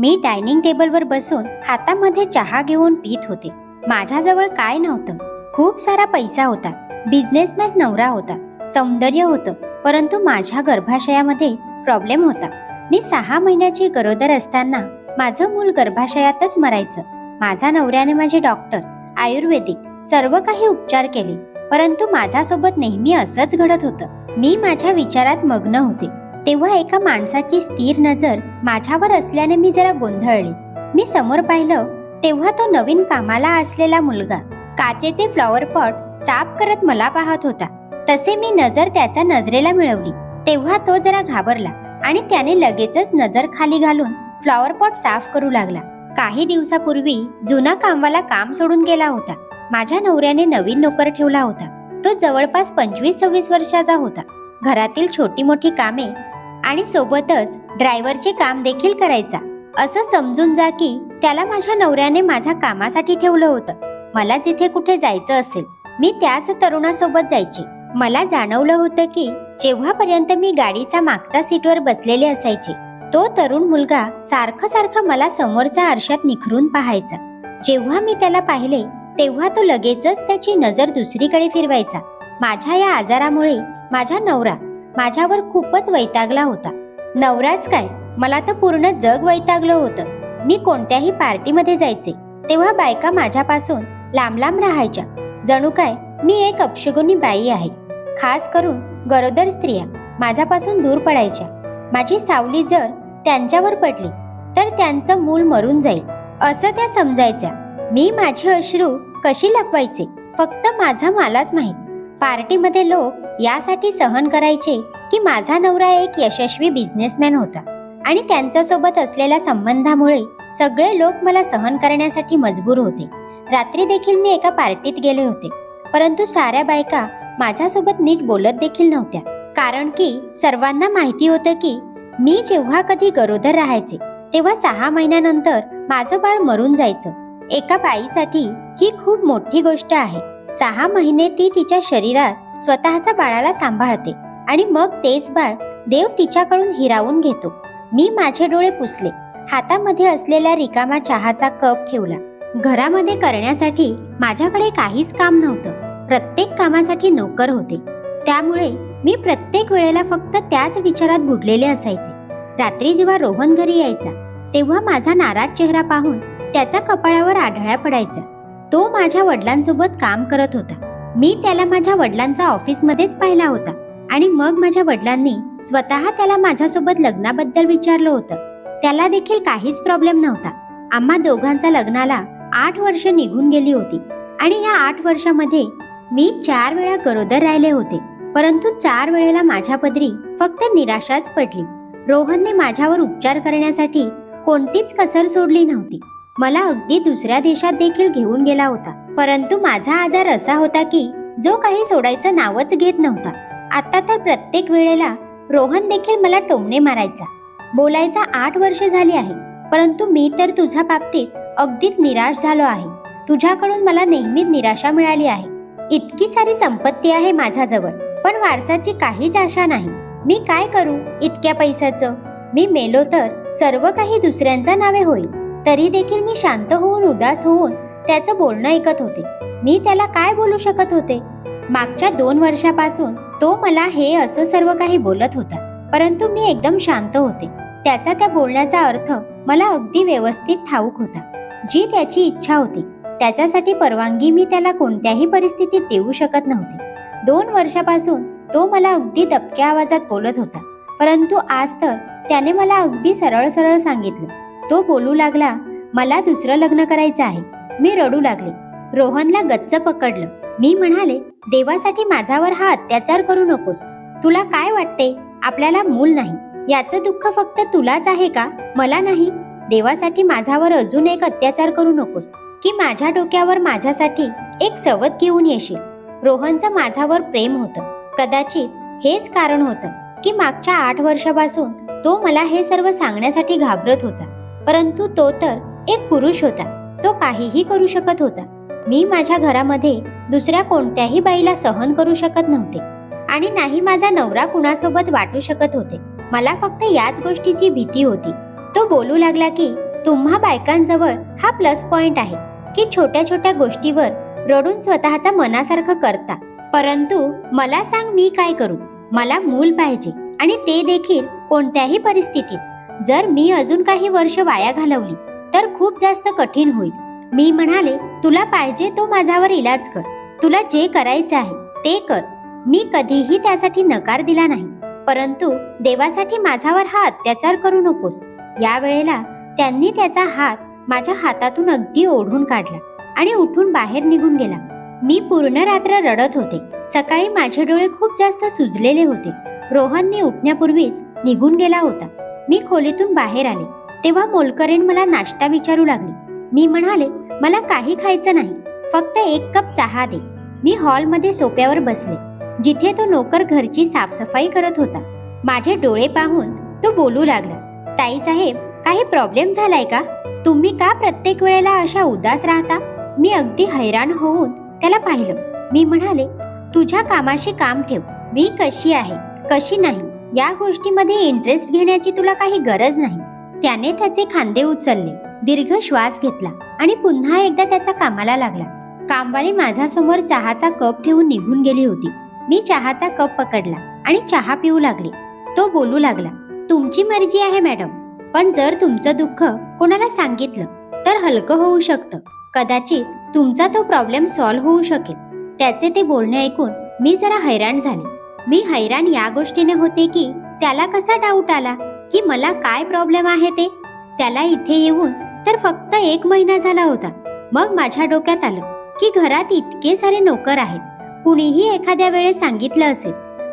मी dining टेबलवर बसून हातामध्ये चहा घेऊन पित होते. माझ्याजवळ काय नव्हतं. खूप सारा पैसा होता. बिझनेसमॅन नवरा होता. सौंदर्य होतं. परंतु माझ्या गर्भाशयामध्ये प्रॉब्लेम होता. मी सहा महिन्याची गरोदर असताना माझं मूल गर्भाशयातच मरायचं. माझा नवऱ्याने माझे डॉक्टर आयुर्वेदिक सर्व काही उपचार केले. परंतु माझ्यासोबत नेहमी असंच घडत होतं. मी माझ्या विचारात मग्न होते. तेव्हा एका माणसाची स्थिर नजर माझ्यावर असल्याने मी जरा गोंधळले. मी समोर पाहिलं तेव्हा तो नवीन कामाला असलेला मुलगा. काचेचे फ्लॉवर पॉट साफ करत मला पाहत होता. तसे मी नजर त्याच्या नजरेला मिळवली. तेव्हा तो जरा घाबरला आणि त्याने लगेचच नजर खाली घालून फ्लॉवर पॉट साफ करू लागला. काही दिवसापूर्वी जुना कामवाला काम सोडून गेला होता. माझ्या नवऱ्याने नवीन नोकर ठेवला होता. तो जवळपास पंचवीस सव्वीस वर्षाचा होता. घरातील छोटी मोठी कामे आणि सोबतच ड्रायव्हरचे काम देखील करायचा. असं समजून जा की त्याला माझ्या नवऱ्याने माझ्या कामासाठी ठेवलं होतं. मला जिथे कुठे जायचं असेल मी त्याच तरुणासोबत जायचे. मला जाणवलं होतं की जेव्हापर्यंत मी गाडीचा मागच्या सीटवर बसलेले असायचे तो तरुण मुलगा सारखं सारखं मला समोरच्या आरशात निखरून पाहायचा. जेव्हा मी त्याला पाहिले तेव्हा तो लगेचच त्याची नजर दुसरीकडे फिरवायचा. माझ्या या आजारामुळे माझा नवरा माझ्यावर खूपच वैतागला होता. नवराच काय? मला तर पूर्ण जग वैतागलं होतं. मी कोणत्याही पार्टीमध्ये जायचे. तेव्हा बायका माझ्यापासून लांब लांब राहायच्या. जणू काय? मी एक अपशगुनी बाई आहे. खास करून गरोदर स्त्रिया. माझ्यापासून दूर पडायच्या. माझी सावली जर त्यांच्यावर पडली तर त्यांचं मूल मरून जाईल. असं त्या समजायच्या. मी माझे अश्रू कशी लपवायचे? फक्त माझा मलाच माहीत. पार्टीमध्ये लोक यासाठी सहन करायचे की माझा नवरा एक यशस्वी बिझनेसमॅन होता आणि त्यांच्यासोबत असलेल्या संबंधामुळे सगळे लोक मला सहन करण्यासाठी मजबूर होते. रात्री देखील मी एका पार्टीत गेले होते परंतु साऱ्या बायका माझ्यासोबत नीट बोलत देखील नव्हत्या. कारण की सर्वांना माहिती होतं की मी जेव्हा कधी गरोदर राहायचे तेव्हा सहा महिन्यानंतर माझं बाळ मरून जायचं. एका बाईसाठी ही खूप मोठी गोष्ट आहे. सहा महिने ती तिच्या शरीरात स्वतःच्या बाळाला सांभाळते आणि मग तेच बाळ देव तिच्याकडून हिरावून घेतो. मी माझे डोळे पुसले. हातामध्ये असलेल्या रिकामा चहाचा कप ठेवला. घरामध्ये करण्यासाठी माझ्याकडे काहीच काम नव्हतं. प्रत्येक कामासाठी नोकर होते. त्यामुळे मी प्रत्येक वेळेला फक्त त्याच विचारात बुडलेले असायचे. रात्री जेव्हा रोहन घरी यायचा तेव्हा माझा नाराज चेहरा पाहून त्याचा कपाळावर आढळ्या पडायचा. तो माझ्या वडिलांसोबत काम करत होता. मी त्याला माझ्या वडिलांचा ऑफिसमध्येच पाहिला होता आणि मग माझ्या वडिलांनी स्वतः त्याला माझ्यासोबत लग्नाबद्दल विचारलं होतं. त्याला देखील काहीच प्रॉब्लेम नव्हता. आम्हा दोघांच्या लग्नाला आठ वर्ष निघून गेली होती आणि या आठ वर्षामध्ये मी चार वेळा गरोदर राहिले होते. परंतु चार वेळेला माझ्या पदरी फक्त निराशाच पडली. रोहनने माझ्यावर उपचार करण्यासाठी कोणतीच कसर सोडली नव्हती. मला अगदी दुसऱ्या देशात देखील घेऊन गेला होता. परंतु माझा आजार असा होता की जो काही सोडायचं नावच घेत नव्हता. आता तर प्रत्येक वेळेला रोहन देखील मला टोमणे मारायचा. बोलायचा आठ वर्ष झाली आहे. परंतु मी तर तुझ्या बाबतीत अगदीच निराश झालो आहे. तुझ्याकडून मला नेहमीच निराशा मिळाली आहे. इतकी सारी संपत्ती आहे माझ्याजवळ. पण वारसाची काहीच आशा नाही. मी काय करू इतक्या पैशाचं? मी मेलो तर सर्व काही दुसऱ्यांच्या नावे होईल. तरी देखील मी शांत होऊन उदास होऊन त्याचं बोलणं ऐकत होते. मी त्याला काय बोलू शकत होते? मागच्या दोन वर्षापासून तो मला हे असं सर्व काही बोलत होता परंतु मी एकदम शांत होते. त्याचा त्या बोलण्याचा अर्थ मला अगदी व्यवस्थित ठाऊक होता. जी त्याची इच्छा होती त्याच्यासाठी परवानगी मी त्याला कोणत्याही परिस्थितीत देऊ शकत नव्हते. दोन वर्षापासून तो मला अगदी दबक्या आवाजात बोलत होता परंतु आज तर त्याने मला अगदी सरळ सरळ सांगितलं तो बोलू लागला मला दुसरं लग्न करायचं आहे. मी रडू लागले. रोहनला गच्च पकडलं. मी म्हणाले देवासाठी माझ्यावर हा अत्याचार करू नकोस. तुला काय वाटते? आपल्याला मूल नाही. याचं दुःख फक्त तुलाच आहे का? मला नाही. देवासाठी माझ्यावर अजून एक अत्याचार करू नकोस. की माझ्या डोक्यावर माझ्यासाठी एक चवत घेऊन येशील. रोहनचं माझ्यावर प्रेम होतं. कदाचित हेच कारण होतं की मागच्या आठ वर्षापासून तो मला हे सर्व सांगण्यासाठी घाबरत होता. परंतु तो तर एक पुरुष होता. तो काहीही करू शकत होता. मी माझ्या घरामध्ये दुसऱ्या कोणत्याही बाईला सहन करू शकत नव्हते. आणि नाही माझा नवरा कुणासोबत वाटू शकत होते. मला फक्त याच गोष्टीची भीती होती. तो बोलू लागला की तुम्हा बायकांजवळ हा प्लस पॉइंट आहे की छोट्या छोट्या गोष्टीवर रडून स्वतःचा मनासारखं करता. परंतु मला सांग मी काय करू? मला मूल पाहिजे आणि ते देखील कोणत्याही परिस्थितीत. जर मी अजून काही वर्ष वाया घालवली तर खूप जास्त कठीण होईल. मी म्हणाले तुला पाहिजे तो माझ्यावर इलाज कर. तुला जे करायचं आहे ते कर. मी कधीही त्यासाठी नकार दिला नाही. परंतु देवासाठी माझ्यावर हा अत्याचार करू नकोस. या वेळेला त्यांनी त्याचा हात माझ्या हातातून अगदी ओढून काढला आणि उठून बाहेर निघून गेला. मी पूर्ण रात्र रडत होते. सकाळी माझे डोळे खूप जास्त सुजलेले होते. रोहनने उठण्यापूर्वीच निघून गेला होता. मी खोलीतून बाहेर आले. तेव्हा मोलकरीण मला नाश्ता विचारू लागली. मी म्हणाले मला काही खायचं नाही. फक्त एक कप चहा दे. मी हॉलमध्ये सोप्यावर बसले. जिथे तो नोकर घरची साफसफाई करत होता. माझे डोळे पाहून तो बोलू लागला ताई साहेब काही प्रॉब्लेम झालाय का? तुम्ही का प्रत्येक वेळेला अशा उदास राहता? मी अगदी हैराण होऊन त्याला पाहिलं. मी म्हणाले तुझ्या कामाशी काम ठेव. मी कशी आहे? कशी नाही? या गोष्टीमध्ये इंटरेस्ट घेण्याची तुला काही गरज नाही. त्याने त्याचे खांदे उचलले. दीर्घ श्वास घेतला आणि पुन्हा एकदा त्याचा कामाला लागला. कामवाली माझ्यासमोर चहाचा कप ठेवून निघून गेली होती. मी चहाचा कप पकडला आणि चहा पिऊ लागले. तो बोलू लागला तुमची मर्जी आहे मॅडम. पण जर तुमचं दुःख कोणाला सांगितलं तर हलकं होऊ शकतं. कदाचित तुमचा तो प्रॉब्लेम सॉल्व्ह होऊ शकेल. त्याचे ते बोलणे ऐकून मी जरा हैराण झाले. मी हैराण या गोष्टीने होते की त्याला कसा डाऊट आला? की मला काय प्रॉब्लेम आहे ते? त्याला इथे येऊन तर फक्त एक महिना झाला होता. मग माझ्या डोक्यात आलं की घरात इतके सारे नोकर आहेत. कुणीही एखाद्या वेळेस सांगितलं असेल.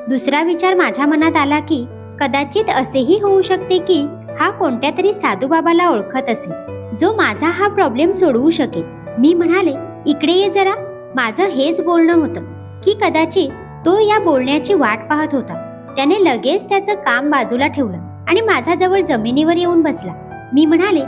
दुसरा विचार माझ्या मनात आला की कदाचित असेही होऊ शकते की हा कोणत्या तरी साधूबाबाला ओळखत असेल. जो माझा हा प्रॉब्लेम सोडवू शकेल. मी म्हणाले इकडे ये जरा. माझं हेच बोलणं होतं की कदाचित तो या बोलण्याची वाट पाहत होता. त्याने लगेच त्याचं काम बाजूला ठेवलं आणि माझ्याजवळ जमिनीवर येऊन बसला. मी म्हणाले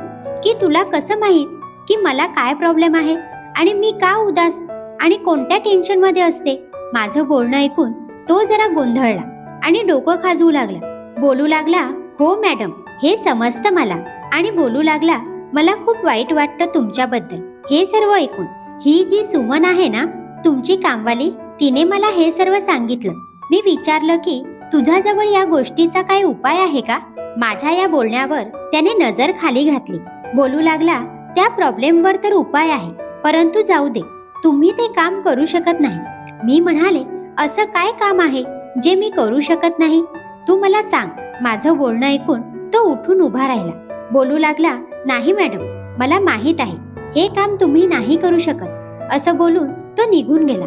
की तुला कसं माहीत की मला काय प्रॉब्लेम आहे? आणि मी का उदास आणि कोणत्या टेन्शनमध्ये असते? माझं बोलणं ऐकून तो जरा गोंधळला आणि डोकं खाजवू लागला. बोलू लागला हो मॅडम हे समजतं मला. आणि बोलू लागला मला खूप वाईट वाटतं तुमच्याबद्दल. हे सर्व ऐकून. ही जी सुमन आहे ना तुमची कामवाली तिने मला हे सर्व सांगितलं. मी विचारलं की तुझ्याजवळ या गोष्टीचा काय उपाय आहे का? माझ्या या बोलण्यावर त्याने नजर खाली घातली. बोलू लागला त्या प्रॉब्लेमवर तर उपाय आहे परंतु जाऊ दे. तुम्ही ते काम करू शकत नाही. मी म्हणाले असं काय काम आहे जे मी करू शकत नाही? तू मला सांग. माझं बोलणं ऐकून तो उठून उभा राहिला. बोलू लागला नाही मॅडम मला माहीत आहे. हे काम तुम्ही नाही करू शकत. असं बोलून तो निघून गेला.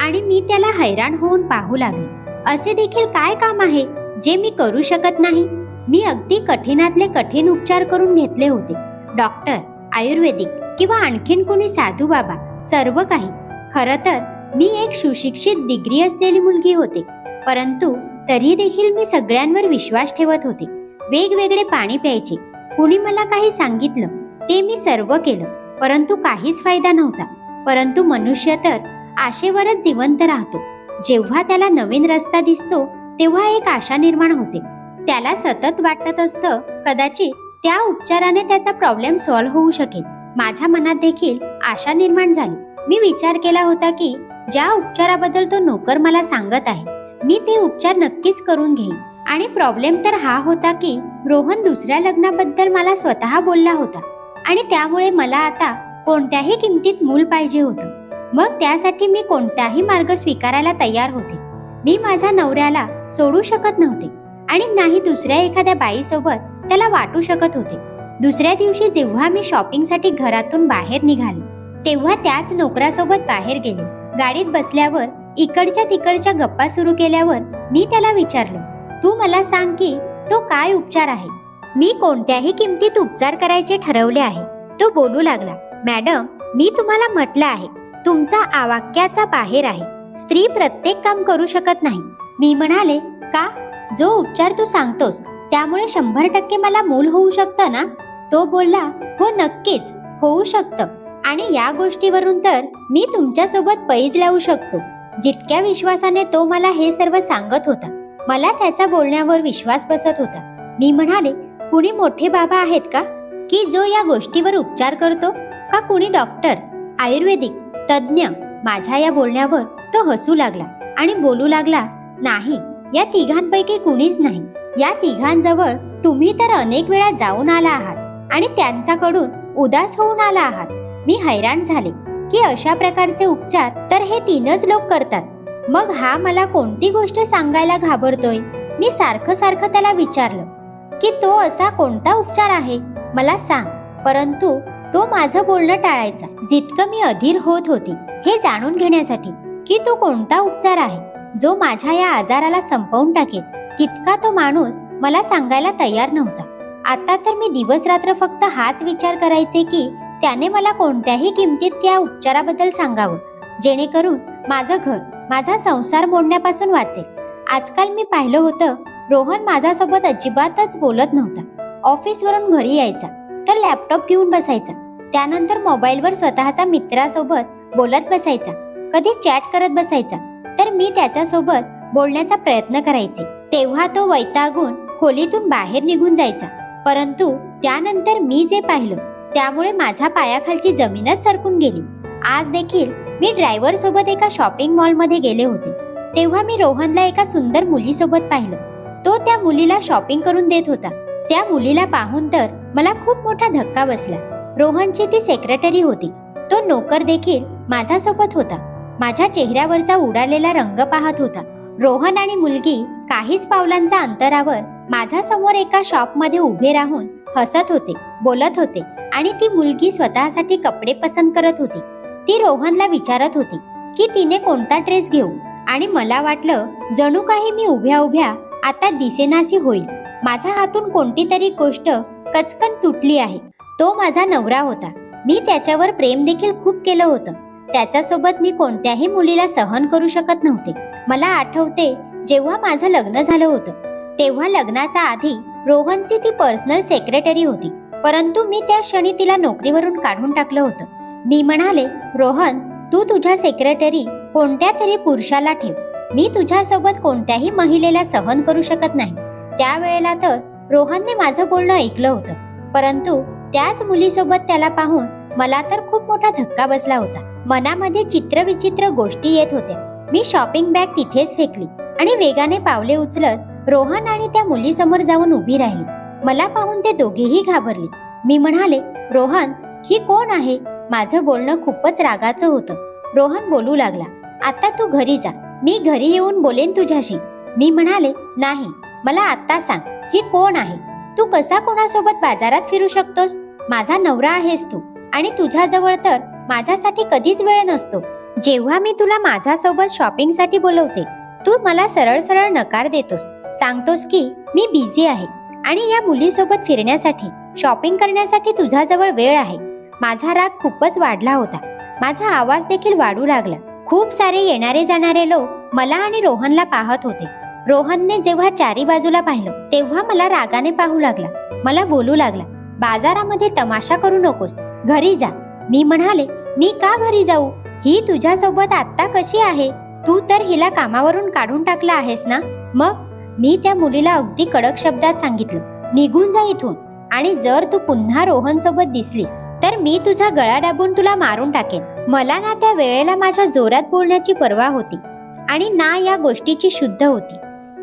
आणि मी त्याला हैराण होऊन पाहू लागले. असे देखील काय काम आहे जे मी करू शकत नाही? मी अगदी कठीणातले कठीण उपचार करून घेतले होते. डॉक्टर आयुर्वेदिक किंवा आणखीन कोणी साधू बाबा सर्व काही. खरं तर मी एक सुशिक्षित डिग्री असलेली मुलगी होते. परंतु तरी देखील मी सगळ्यांवर विश्वास ठेवत होते. वेगवेगळे पाणी प्यायचे. कुणी मला काही सांगितलं ते मी सर्व केलं. परंतु काहीच फायदा नव्हता. परंतु मनुष्य तर आशेवरच जिवंत राहतो. जेव्हा त्याला नवीन रस्ता दिसतो तेव्हा एक आशा निर्माण होते. त्याला सतत वाटत असतं कदाचित त्या उपचाराने त्याचा प्रॉब्लेम सॉल्व्ह होऊ शकेल. माझ्या मनात देखील आशा निर्माण झाली. मी विचार केला होता की ज्या उपचाराबद्दल तो नोकर मला सांगत आहे मी ते उपचार नक्कीच करून घेईन. आणि प्रॉब्लेम तर हा होता की रोहन दुसऱ्या लग्नाबद्दल मला स्वतः बोलला होता. आणि त्यामुळे मला आता कोणत्याही किमतीत मूल पाहिजे होतं. मग त्यासाठी मी कोणताही मार्ग स्वीकारायला तयार होते. मी माझ्या नवऱ्याला सोडू शकत नव्हते आणि नाही दुसऱ्या एखाद्या बाईसोबत त्याला वाटू शकत होते. दुसऱ्या दिवशी जेव्हा मी शॉपिंगसाठी घरातून बाहेर निघाले तेव्हा त्याच नोकरासोबत बाहेर गेले. गाडीत बसल्यावर इकडच्या तिकडच्या गप्पा सुरू केल्यावर मी त्याला विचारलं तू मला सांग की तो काय उपचार आहे? मी कोणत्याही किमतीत उपचार करायचे ठरवले आहे. तो बोलू लागला मॅडम मी तुम्हाला म्हटलं आहे तुमचा आवाक्याचा बाहेर आहे. स्त्री प्रत्येक काम करू शकत नाही. मी म्हणाले का? जो उपचार तू सांगतोस त्यामुळे शंभर टक्के मला मूल होऊ शकतं ना? तो बोलला हो नक्कीच होऊ शकतं. आणि या गोष्टीवरून तर मी तुमच्यासोबत पैज लावू शकतो. जितक्या विश्वासाने तो मला हे सर्व सांगत होता मला त्याच्या बोलण्यावर विश्वास बसत होता. मी म्हणाले कुणी मोठे बाबा आहेत का? की जो या गोष्टीवर उपचार करतो? का कुणी डॉक्टर आयुर्वेदिक तज्ज्ञ माझ्या या बोलण्यावर तो हसू लागला आणि बोलू लागला नाही या तिघांपैकी कुणीच नाही. या तिघांजवळ तुम्ही तर अनेक वेळा जाऊन आला आहात आणि त्यांच्याकडून उदास होऊन आला आहात. मी हैराण झाले की अशा प्रकारचे उपचार तर हे तीनच लोक करतात. मग हा मला कोणती गोष्ट सांगायला घाबरतोय? मी सारखं सारखं त्याला विचारलं की तो असा कोणता उपचार आहे? मला सांग. परंतु तो माझं बोलणं टाळायचा. जितकं मी अधीर होत होती हे जाणून घेण्यासाठी की तो कोणता उपचार आहे जो माझ्या या आजाराला संपवून टाकेल तितका तो माणूस मला सांगायला तयार नव्हता. आता तर मी दिवस रात्र फक्त हाच विचार करायचे की त्याने मला कोणत्याही किमतीत त्या उपचाराबद्दल सांगावं जेणेकरून माझं घर माझा संसार मोडण्यापासून वाचेल. आजकाल मी पाहिलं होतं रोहन माझ्यासोबत अजिबातच बोलत नव्हता. ऑफिसवरून घरी यायचा. तर लॅपटॉप घेऊन बसायचा. त्यानंतर मोबाईलवर स्वतःचा मित्रासोबत बोलत बसायचा. कधी चॅट करत बसायचा. तर मी त्याच्यासोबत बोलण्याचा प्रयत्न करायचे. तेव्हा तो वैतागून खोलीतून बाहेर निघून जायचा. परंतु त्यानंतर मी जे पाहिलं त्यामुळे माझ्या पायाखालची जमीनच सरकून गेली. आज देखील मी ड्रायव्हर सोबत एका शॉपिंग मॉलमध्ये गेले होते. तेव्हा मी रोहनला एका सुंदर मुलीसोबत पाहिलं. तो त्या मुलीला शॉपिंग करून देत होता. त्या मुलीला पाहून तर मला खूप मोठा धक्का बसला. रोहनची ती सेक्रेटरी होती. तो नोकर देखील माझ्यासोबत होता. माझ्या चेहऱ्यावरचा उडालेला रंग पाहत होता. रोहन आणि मुलगी काहीच पावलांच्या अंतरावर माझ्यासमोर एका शॉपमध्ये उभे राहून हसत होते बोलत होते आणि ती मुलगी स्वतःसाठी कपडे पसंत करत होती. ती रोहनला विचारत होती की तिने कोणता ड्रेस घेऊ? आणि मला वाटलं जणू काही मी उभ्या उभ्या आता दिसेनाशी होईल. माझ्या हातून कोणती तरी गोष्ट कचकन तुटली आहे. तो माझा नवरा होता. मी त्याच्यावर प्रेम देखील खूप केलं होतं. त्याच्यासोबत मी कोणत्याही मुलीला सहन करू शकत नव्हते. मला आठवते जेव्हा माझं लग्न झालं होतं. तेव्हा लग्नाच्या आधी रोहनची ती पर्सनल सेक्रेटरी होती. परंतु मी त्या क्षणी तिला नोकरीवरून काढून टाकलं होतं. मी म्हणाले रोहन तू तुझ्या सेक्रेटरी कोणत्या तरी पुरुषाला ठेव. मी तुझ्यासोबत कोणत्याही महिलेला सहन करू शकत नाही. त्यावेळेला तर रोहनने माझं बोलणं ऐकलं होतं. परंतु त्याच मुलीसोबत त्याला पाहून मला तर खूप मोठा धक्का बसला होता. मनामध्ये चित्रविचित्र गोष्टी येत होत्या. मी शॉपिंग बॅग तिथेच फेकली आणि वेगाने पावले उचलत रोहन आणि त्या मुलीसमोर जाऊन उभी राहिली. मला पाहून ते दोघेही घाबरले. मी म्हणाले रोहन ही कोण आहे? माझं बोलणं खूपच रागाचं होतं. रोहन बोलू लागला आता तू घरी जा. मी घरी येऊन बोलेन तुझ्याशी. मी म्हणाले नाही मला आत्ता सांग. ही कोण आहे? तू कसा कोणासोबत बाजारात फिरू शकतोस? माझा नवरा आहेस तू. आणि तुझ्याजवळ तर माझ्यासाठी कधीच वेळ नसतो. जेव्हा मी तुला माझ्यासोबत शॉपिंगसाठी बोलवते तू मला सरळ सरळ नकार देतोस. सांगतोस की मी बिझी आहे आणि या मुलीसोबत फिरण्यासाठी शॉपिंग करण्यासाठी तुझ्याजवळ वेळ आहे. माझा राग खूपच वाढला होता. माझा आवाज देखील वाढू लागला. खूप सारे येणारे जाणारे लोक मला आणि रोहनला पाहत होते. रोहनने जेव्हा चारी बाजूला पाहिलं तेव्हा मला रागाने पाहू लागला. मला बोलू लागला बाजारामध्ये तमाशा करू नकोस घरी जा. मी म्हणाले मी का घरी जाऊ? ही तुझ्यासोबत आत्ता कशी आहे? तू तर हिला कामावरून काढून टाकला आहेस ना? मग मी त्या मुलीला अगदी कडक शब्दात सांगितलं निघून जा इथून. आणि जर तू पुन्हा रोहन सोबत दिसलीस तर मी तुझा गळा दाबून तुला मारून टाकेन. मला ना त्या वेळेला माझ्या जोरात बोलण्याची पर्वा होती आणि ना या गोष्टीची शुद्ध होती.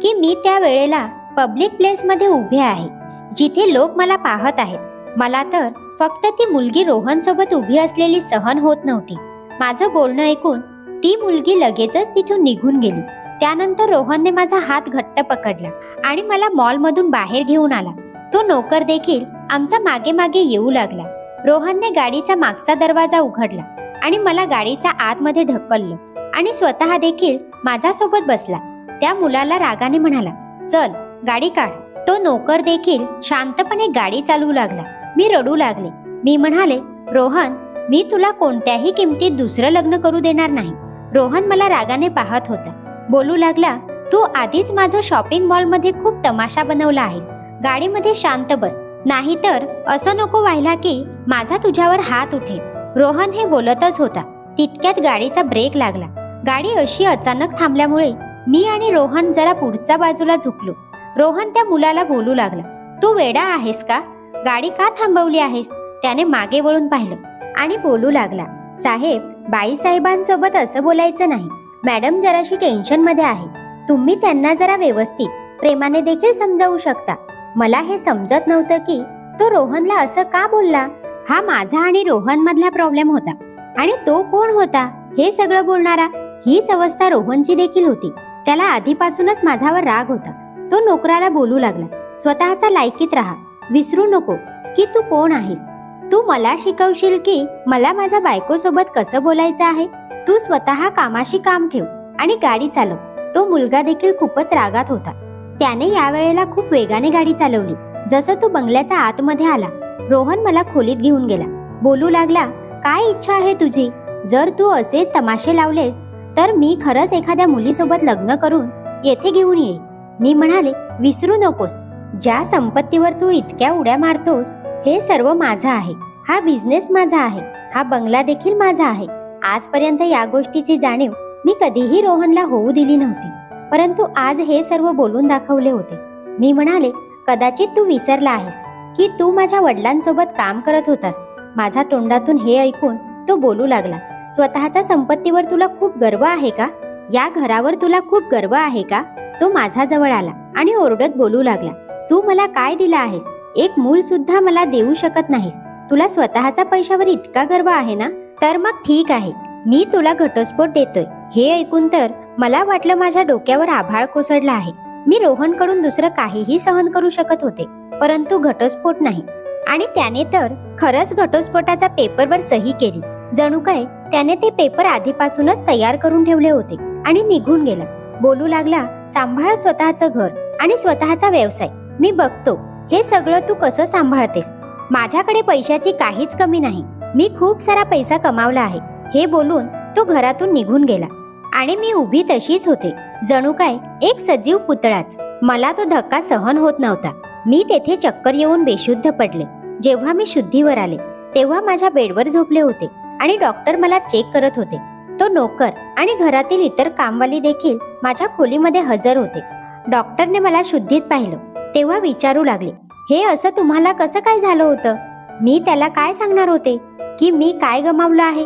की मी त्या वेळेला पब्लिक प्लेसमध्ये उभे आहे जिथे लोक मला पाहत आहेत. मला तर फक्त ती मुलगी रोहन सोबत उभी असलेली सहन होत नव्हती. माझं बोलणं ऐकून ती मुलगी लगेचच तिथून निघून गेली. त्यानंतर रोहनने माझा हात घट्ट पकडला आणि मला मॉलमधून बाहेर घेऊन आला. तो नोकर देखील आमचा मागे मागे येऊ लागला. रोहनने गाडीचा मागचा दरवाजा उघडला आणि मला गाडीच्या आतमध्ये ढकललं आणि स्वतः देखील माझ्यासोबत बसला. त्या मुलाला रागाने म्हणाला चल गाडी काढ. तो नोकर देखील शांतपणे गाडी चालवू लागला. मी रडू लागले. मी म्हणाले रोहन मी तुला कोणत्याही किमतीत दुसरं लग्न करू देणार नाही. रोहन मला रागाने पाहत होता. बोलू लागला तू आधीच माझं शॉपिंग मॉलमध्ये खूप तमाशा बनवला आहेस. गाडीमध्ये शांत बस. नाहीतर असं नको व्हायला की माझा तुझ्यावर हात उठेल रोहन हे बोलतच होता. तितक्यात गाडीचा ब्रेक लागला. गाडी अशी अचानक थांबल्यामुळे मी आणि रोहन जरा पुढच्या बाजूला झुकलो. रोहन त्या मुलाला बोलू लागला तू वेडा आहेस का? गाडी का थांबवली आहेस? त्याने मागे वळून पाहिलं आणि बोलू लागला साहेब बाईसाहेबांसोबत असं बोलायचं नाही. मॅडम जराशी टेन्शनमध्ये आहे. तुम्ही त्यांना जरा व्यवस्थित प्रेमाने देखील समजावू शकता. मला हे समजत नव्हतं की तो रोहनला असं का बोलला? हा माझा आणि रोहन मधला प्रॉब्लेम होता. आणि तो कोण होता? हे सगळं बोलणारा हीच अवस्था रोहनची देखील होती. त्याला आधीपासूनच माझ्यावर राग होता. तो नोकराला बोलू लागला. स्वतःचा लायकीत राहा. विसरू नको. की तू कोण आहेस? तू मला शिकवशील की मला माझ्या बायकोसोबत कसं बोलायचं आहे? तू स्वतः कामाशी काम ठेव आणि गाडी चालव. तो मुलगा देखील खूपच रागात होता. त्याने यावेळेला खूप वेगाने गाडी चालवली. जसं तो बंगल्याच्या आतमध्ये आला. रोहन मला खोलीत घेऊन गेला. बोलू लागला काय इच्छा आहे तुझी? जर तू असेच तमाशे लावलेस तर मी खरंच एखाद्या मुलीसोबत लग्न करून येथे घेऊन येईन. मी म्हणाले विसरू नकोस. ज्या संपत्तीवर तू इतक्या उड्या मारतोस हे सर्व माझं आहे. हा बिझनेस माझा आहे. हा बंगला देखील माझा आहे. आजपर्यंत या गोष्टीची जाणीव मी कधीही रोहनला होऊ दिली नव्हती. परंतु आज हे सर्व बोलून दाखवले होते. मी म्हणाले कदाचित तू विसरला आहेस की तू माझ्या वडिलांसोबत काम करत होतास. माझ्या तोंडातून हे ऐकून तो बोलू लागला. स्वतःच्या संपत्तीवर तुला खूप गर्व आहे का? या घरावर तुला खूप गर्व आहे का? तो माझा जवळ आला आणि ओरडत बोलू लागला तू मला काय दिला आहेस? एक मूल सुद्धा मला देऊ शकत नाहीस. तुला स्वतःच्या पैशावर इतका गर्व आहे ना? तर मग ठीक आहे. मी तुला घटस्फोट देतोय. हे ऐकून तर मला वाटलं माझ्या डोक्यावर आभाळ कोसळला आहे. मी रोहनकडून दुसरं काहीही सहन करू शकत होते परंतु घटस्फोट नाही. आणि त्याने तर खरंच घटस्फोटाचा पेपरवर सही केली. जणू काय त्याने ते पेपर आधीपासूनच तयार करून ठेवले होते आणि निघून गेला. बोलू लागला सांभाळ स्वतःचं घर आणि स्वतःचा व्यवसाय. मी बघतो. हे सगळं तू कसं सांभाळतेस? माझ्याकडे पैशाची काहीच कमी नाही. मी खूप सारा पैसा कमावला आहे. हे बोलून तो घरातून निघून गेला. आणि मी उभी तशीच होते. जणू काय एक सजीव पुतळाच. मला तो धक्का सहन होत नव्हता. मी तेथे चक्कर येऊन बेशुद्ध पडले. जेव्हा मी शुद्धीवर आले तेव्हा माझ्या बेडवर झोपले होते. आणि डॉक्टर मला चेक करत होते. तो नोकर आणि घरातील इतर कामवाली देखील माझ्या खोलीमध्ये हजर होते. डॉक्टरने मला शुद्धीत पाहिलं. तेव्हा विचारू लागले हे असं तुम्हाला कसं काय झालं होतं? मी त्याला काय सांगणार होते? की मी काय गमावलं आहे?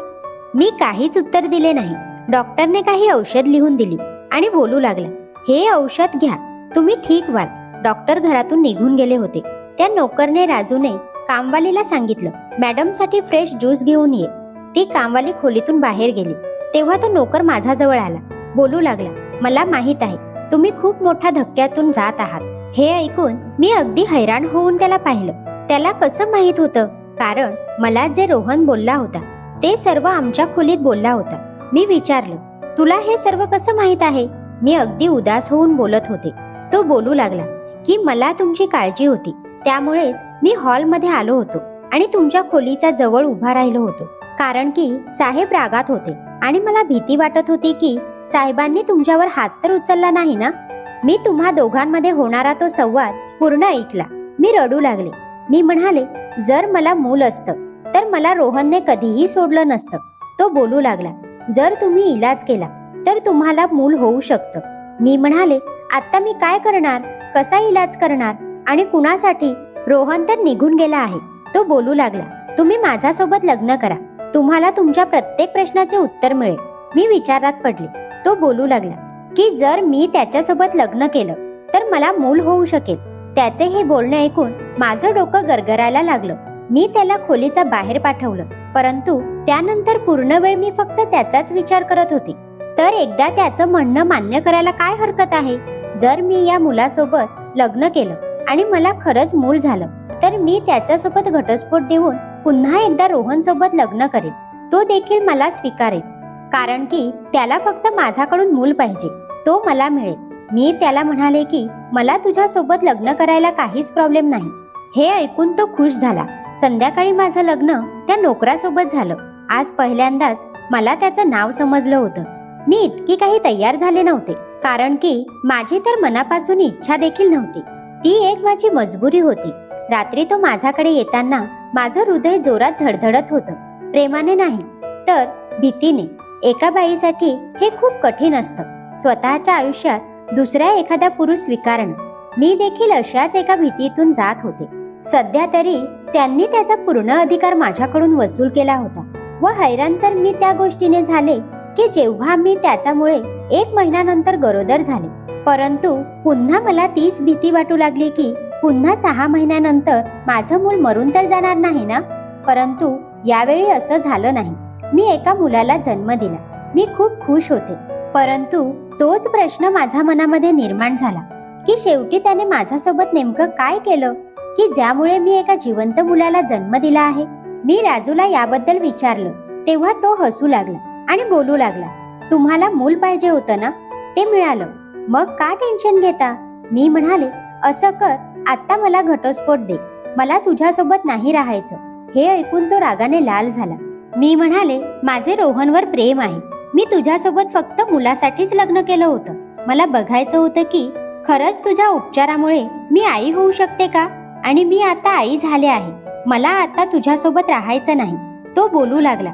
मी काहीच उत्तर दिले नाही. डॉक्टरने काही औषध लिहून दिली आणि बोलू लागला हे औषध घ्या तुम्ही ठीक व्हाल. डॉक्टर घरातून निघून गेले होते. त्या नोकरने राजूने कामवालीला सांगितलं मॅडमसाठी फ्रेश ज्यूस घेऊन ये. ती कामवाली खोलीतून बाहेर गेली. तेव्हा तो नोकर माझ्याजवळ आला. बोलू लागला मला माहीत आहे तुम्ही खूप मोठ्या धक्क्यातून जात आहात. हे ऐकून मी अगदी हैराण होऊन त्याला पाहिलं. त्याला कसं माहीत होतं? कारण मला जे रोहन बोलला होता ते सर्व आमच्या खोलीत बोलला होता. मी विचारलं तुला हे सर्व कसं माहीत आहे? मी अगदी उदास होऊन बोलत होते. तो बोलू लागला की मला तुमची काळजी होती. त्यामुळेच मी हॉलमध्ये आलो होतो आणि तुमच्या खोलीचा जवळ उभा राहिलो होतो. कारण की साहेब रागात होते आणि मला भीती वाटत होती की साहेबांनी तुमच्यावर हात तर उचलला नाही ना? मी तुम्हा दोघांमध्ये होणारा तो संवाद पूर्ण ऐकला. मी रडू लागले. मी म्हणाले जर मला मूल असतं तर मला रोहनने कधीही सोडलं नसतं. तो बोलू लागला जर तुम्ही इलाज केला तर तुम्हाला मूल होऊ शकतं. मी म्हणाले आता मी काय करणार? कसा इलाज करणार? आणि कुणासाठी? रोहन तर निघून गेला आहे. तो बोलू लागला तुम्ही माझ्यासोबत लग्न करा. तुम्हाला तुमच्या प्रत्येक प्रश्नाचे उत्तर मिळेल. मी विचारात पडले. तो बोलू लागला की जर मी त्याच्यासोबत लग्न केलं तर मला मूल होऊ शकेल. त्याचे हे बोलणे ऐकून माझं डोकं गरगरायला लागलं. मी त्याला खोलीचा बाहेर पाठवलं परंतु त्यानंतर पूर्ण वेळ मी फक्त त्याचाच विचार करत होती. तर एकदा त्याचं म्हणणं मान्य करायला काय हरकत आहे? जर मी या मुलासोबत लग्न केलं आणि मला खरंच मूल झालं तर मी त्याच्यासोबत घटस्फोट देऊन पुन्हा एकदा रोहन सोबत लग्न करेल तो देखील मला स्वीकारेल. कारण की त्याला फक्त माझ्याकडून मूल पाहिजे. तो मला मिळेल. मी त्याला म्हणाले की मला तुझ्या सोबत लग्न करायला काहीच प्रॉब्लेम नाही. हे ऐकून तो खुश झाला. संध्याकाळी माझं लग्न त्या नोकरासोबत झालं. आज पहिल्यांदाच मला त्याचं नाव समजलं होतं. मी इतकी काही तयार झाले नव्हते. कारण की माझी तर मनापासून इच्छा देखील नव्हती. ती एक माझी मजबुरी होती. रात्री तो माझ्याकडे येताना माझं हृदय जोरात धडधडत होतं. प्रेमाने नाही तर भीतीने. एका बाईसाठी हे खूप कठीण असतं. स्वतःच्या आयुष्यात दुसऱ्या एखादा पुरुष स्वीकारणं. मी देखील अशाच एका भीतीतून जात होते. सध्या तरी त्यांनी त्याचा पूर्ण अधिकार माझ्याकडून वसूल केला होता. व हैराण तर मी त्या गोष्टीने झाले की जेव्हा मी त्याच्यामुळे एक महिन्यानंतर गरोदर झाले. परंतु पुन्हा मला तीच भीती वाटू लागली की पुन्हा सहा महिन्यानंतर माझं मूल मरून तर जाणार नाही ना? परंतु यावेळी असं झालं नाही. मी एका मुलाला जन्म दिला. मी खूप खुश होते. परंतु तोच प्रश्न माझ्या मनामध्ये निर्माण झाला. की शेवटी त्याने माझ्यासोबत नेमकं काय केलं? की ज्यामुळे मी एका जिवंत मुलाला जन्म दिला आहे? मी राजूला याबद्दल विचारलं. तेव्हा तो हसू लागला आणि बोलू लागला तुम्हाला मूल पाहिजे होतं ना? ते मिळालं. मग का टेन्शन घेता? मी म्हणाले असं कर आता मला घटस्फोट दे. मला तुझ्यासोबत नाही राहायचं. हे ऐकून तो रागाने लाल झाला. मी म्हणाले माझे रोहनवर प्रेम आहे. मी तुझ्यासोबत फक्त मुलासाठीच लग्न केलं होतं. मला बघायचं होतं की खरंच तुझ्या उपचारामुळे मी आई होऊ शकते का? आणि मी आता आई झाले आहे. मला आता तुझ्यासोबत राहायचं नाही. तो बोलू लागला.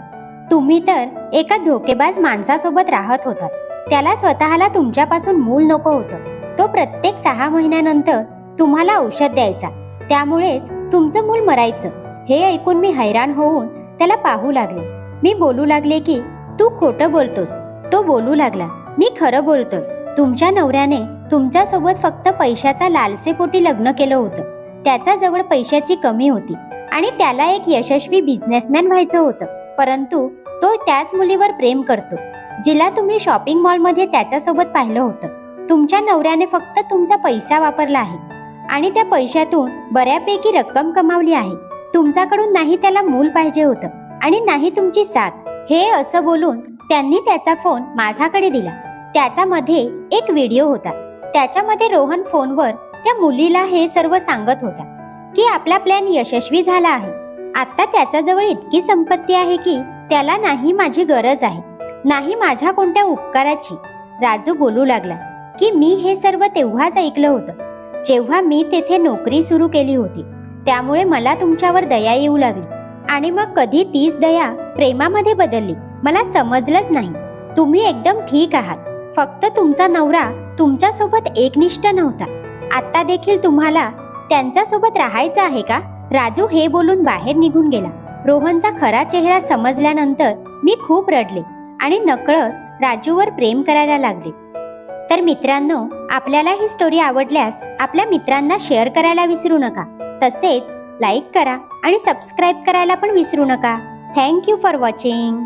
तुम्ही तर एका धोकेबाज माणसासोबत राहत होता त्याला स्वतःला तुमच्यापासून मूल नको होतं. तो प्रत्येक सहा महिन्यानंतर तुम्हाला औषध द्यायचा. त्यामुळेच तुमचं मूल मरायचं. हे ऐकून मी हैराण होऊन त्याला पाहू लागले. मी बोलू लागले की तू खोटं बोलतोस. तो बोलू लागला मी खरं बोलतोय. तुमच्या नवऱ्याने तुमच्यासोबत फक्त पैशाचा लालसेपोटी लग्न केलं होतं. त्याचा जवळ पैशाची कमी होती आणि त्याला एक यशस्वी बिझनेसमॅन व्हायचं होतं. परंतु तो त्याच मुलीवर प्रेम करतो जिला तुम्ही शॉपिंग मॉलमध्ये त्याच्यासोबत पाहिलं होतं. तुमच्या नवऱ्याने फक्त तुमचा पैसा वापरला आहे. आणि त्या पैशातून बऱ्यापैकी रक्कम कमावली आहे. तुमच्याकडून नाही त्याला मूल पाहिजे होतं आणि नाही तुमची साथ हे असं बोलून त्यांनी त्याचा फोन माझ्याकडे दिला. त्याच्यामध्ये एक व्हिडिओ होता. त्याच्यामध्ये रोहन फोनवर त्या मुलीला हे सर्व सांगत होता की आपला प्लॅन यशस्वी झाला आहे. आता त्याच्याजवळ इतकी संपत्ती आहे की त्याला नाही माझी गरज आहे नाही माझ्या कोणत्या उपकाराची. राजू बोलू लागला की मी हे सर्व तेव्हाच ऐकलं होतं. जेव्हा मी तेथे नोकरी सुरू केली होती त्यामुळे मला तुमच्यावर दया येऊ लागली. आणि मग कधी तीच दया प्रेमामध्ये बदलली मला समजलंच नाही. तुम्ही एकदम ठीक आहात. फक्त तुमचा नवरा तुमच्यासोबत एकनिष्ठ नव्हता. आता देखील तुम्हाला त्यांच्यासोबत राहायचं आहे का? राजू हे बोलून बाहेर निघून गेला. रोहनचा खरा चेहरा समजल्यानंतर मी खूप रडले आणि नकळत राजूवर प्रेम करायला लागले. तर मित्रांनो आपल्याला ही स्टोरी आवडल्यास आपल्या मित्रांना शेअर करायला विसरू नका. तसेच लाईक करा आणि सबस्क्राईब करायला पण विसरू नका. Thank you for watching